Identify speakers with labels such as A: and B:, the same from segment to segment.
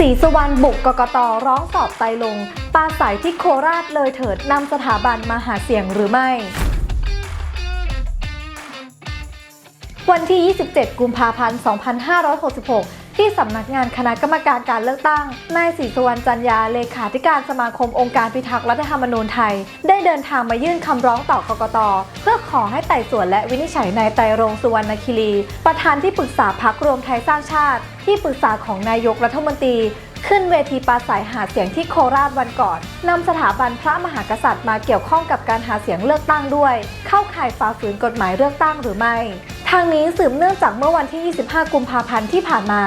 A: สีสวรรณบุกกกตร้องสอบไตลง ปาศัยที่โคราชเลยเถิดนำสถาบันมาหาเสียงหรือไม่ วันที่ 27 กุมภาพันธ์ 2566 ที่สำนักงานคณะกรรมการการเลือกตั้ง นายศรีสุวรรณจันยา เลขาธิการสมาคมองค์การพิทักษ์รัฐธรรมนูญไทย ได้เดินทางมายื่นคำร้องต่อกกต เพื่อขอให้ไต่สวนและวินิจฉัยนายไตรรงสุวรรณคิรี ประธานที่ปรึกษาพักรวมไทยสร้างชาติ ที่ปรึกษาของนายกรัฐมนตรีขึ้นเวทีปราศัยหาเสียงที่โคราชวันก่อนนำสถาบันพระมหากษัตริย์มาเกี่ยวข้องกับการหาเสียงเลือกตั้งด้วย เข้าข่ายฝ่าฝืนกฎหมายเลือกตั้งหรือไม่ ทางนี้สืบเนื่องจากเมื่อวันที่ 25 กุมภาพันธ์ที่ผ่านมา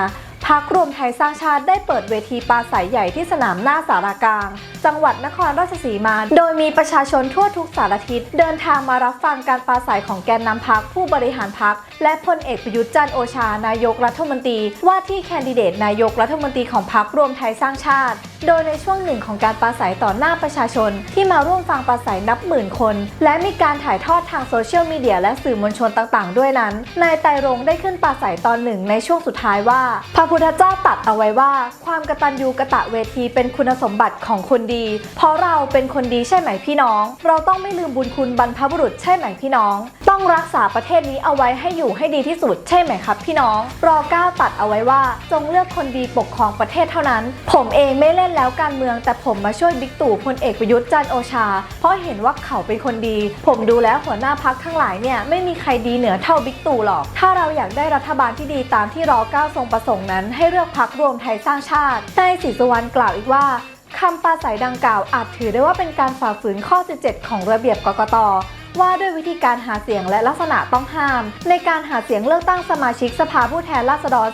A: พักรวมไทยสร้างชาติได้เปิดเวทีปราศัยใหญ่ที่สนามหน้าสารากลาง จังหวัดนครราชสีมา โดยมีประชาชนทั่วทุกสารทิศเดินทางมารับฟังการปราศัยของแกนนำพักผู้บริหารพักและพลเอกประยุทธ์จันทร์โอชา นายกรัฐมนตรี ว่าที่แคนดิเดตนายกรัฐมนตรีของพักรวมไทยสร้างชาติ โดยในช่วงหนึ่งของการปราศัยต่อหน้าประชาชน ที่มาร่วมฟังปราศัยนับหมื่นคน และมีการถ่ายทอดทางโซเชียลมีเดียและสื่อมวลชนต่างๆ ด้วยนั้น นายไตรรงได้ขึ้นปราศัยตอนหนึ่งในช่วงสุดท้ายว่า พระพุทธเจ้าตัดเอาไว้ว่า ความกตัญญูกะตะเวทีเป็นคุณสมบัติของคนดี เพราะเราเป็นคนดีใช่ไหมพี่น้อง เราต้องไม่ลืมบุญคุณบรรพบุรุษใช่ไหมพี่น้อง ต้องรักษาประเทศนี้เอาไว้ให้อยู่ให้ดีที่สุดใช่ไหมครับ พี่น้องรอเก้าตัดเอาไว้ว่า จงเลือกคนดีปกครองประเทศเท่านั้น ผมเองไม่เล่นแล้วการเมือง แต่ผมมาช่วยบิ๊กตู่พลเอกประยุทธ์จันโอชา เพราะเห็นว่าเขาเป็นคนดี ผมดูแล้วหัวหน้าพักทั้งหลายเนี่ยไม่มีใครดีเหนือเท่าบิ๊กตู่หรอก ถ้าเราอยากได้รัฐบาลที่ดีตามที่รอเก้าทรงประสงค์นั้น ให้เลือกพักรวมไทยสร้างชาตินายศรีสุวรรณกล่าวอีกว่าคำปราศัยดังกล่าวอาจถือได้ว่าเป็นการฝ่าฝืนข้อ 17 ของระเบียบกกต ว่าด้วยวิธีการหาเสียงและลักษณะต้องห้าม ในการหาเสียงเลือกตั้งสมาชิกสภาผู้แทนราษฎร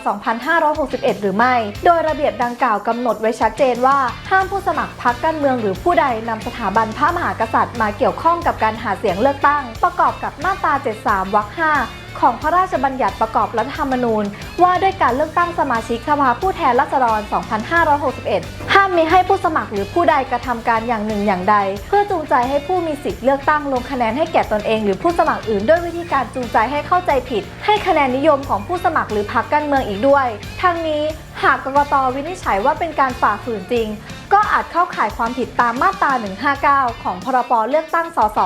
A: 2561 หรือไม่ โดยระเบียบดังกล่าวกำหนดไว้ชัดเจนว่า ห้ามผู้สมัครพรรคการเมืองหรือผู้ใดนำสถาบันพระมหากษัตริย์มาเกี่ยวข้องกับการหาเสียงเลือกตั้ง ประกอบกับมาตรา 73 วรรค 5 ของพระราชบัญญัติประกอบรัฐธรรมนูญ ว่าด้วยการเลือกตั้งสมาชิกสภาผู้แทนราษฎร 2561 ห้ามมีให้ผู้สมัครหรือผู้ใดกระทำการอย่างหนึ่งอย่างใด เพื่อจูงใจให้ผู้มีสิทธิ์เลือกตั้งลงคะแนนให้แก่ตนเอง หรือผู้สมัครอื่นด้วยวิธีการจูงใจให้เข้าใจผิด ให้คะแนนนิยมของผู้สมัครหรือพรรคการเมืองอีกด้วย ทั้งนี้หากกกตวินิจฉัยว่าเป็นการฝ่าฝืนจริง ก็อาจเข้าข่ายความผิดตามมาตรา 159 ของพรบเลือกตั้งสส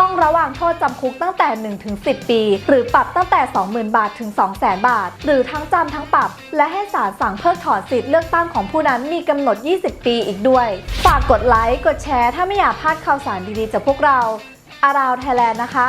A: ต้องระวางโทษจำคุกตั้งแต่ 1-10 ปี หรือปรับตั้งแต่ 20,000 บาทถึง 200,000 บาท หรือทั้งจำทั้งปรับ และให้ศาลสั่งเพิกถอนสิทธิ์เลือกตั้งของผู้นั้นมีกำหนด 20 ปีอีกด้วย ฝากกดไลค์ กดแชร์ ถ้าไม่อยากพลาดข่าวสารดีๆจากพวกเรา อาราวไทยแลนด์นะคะ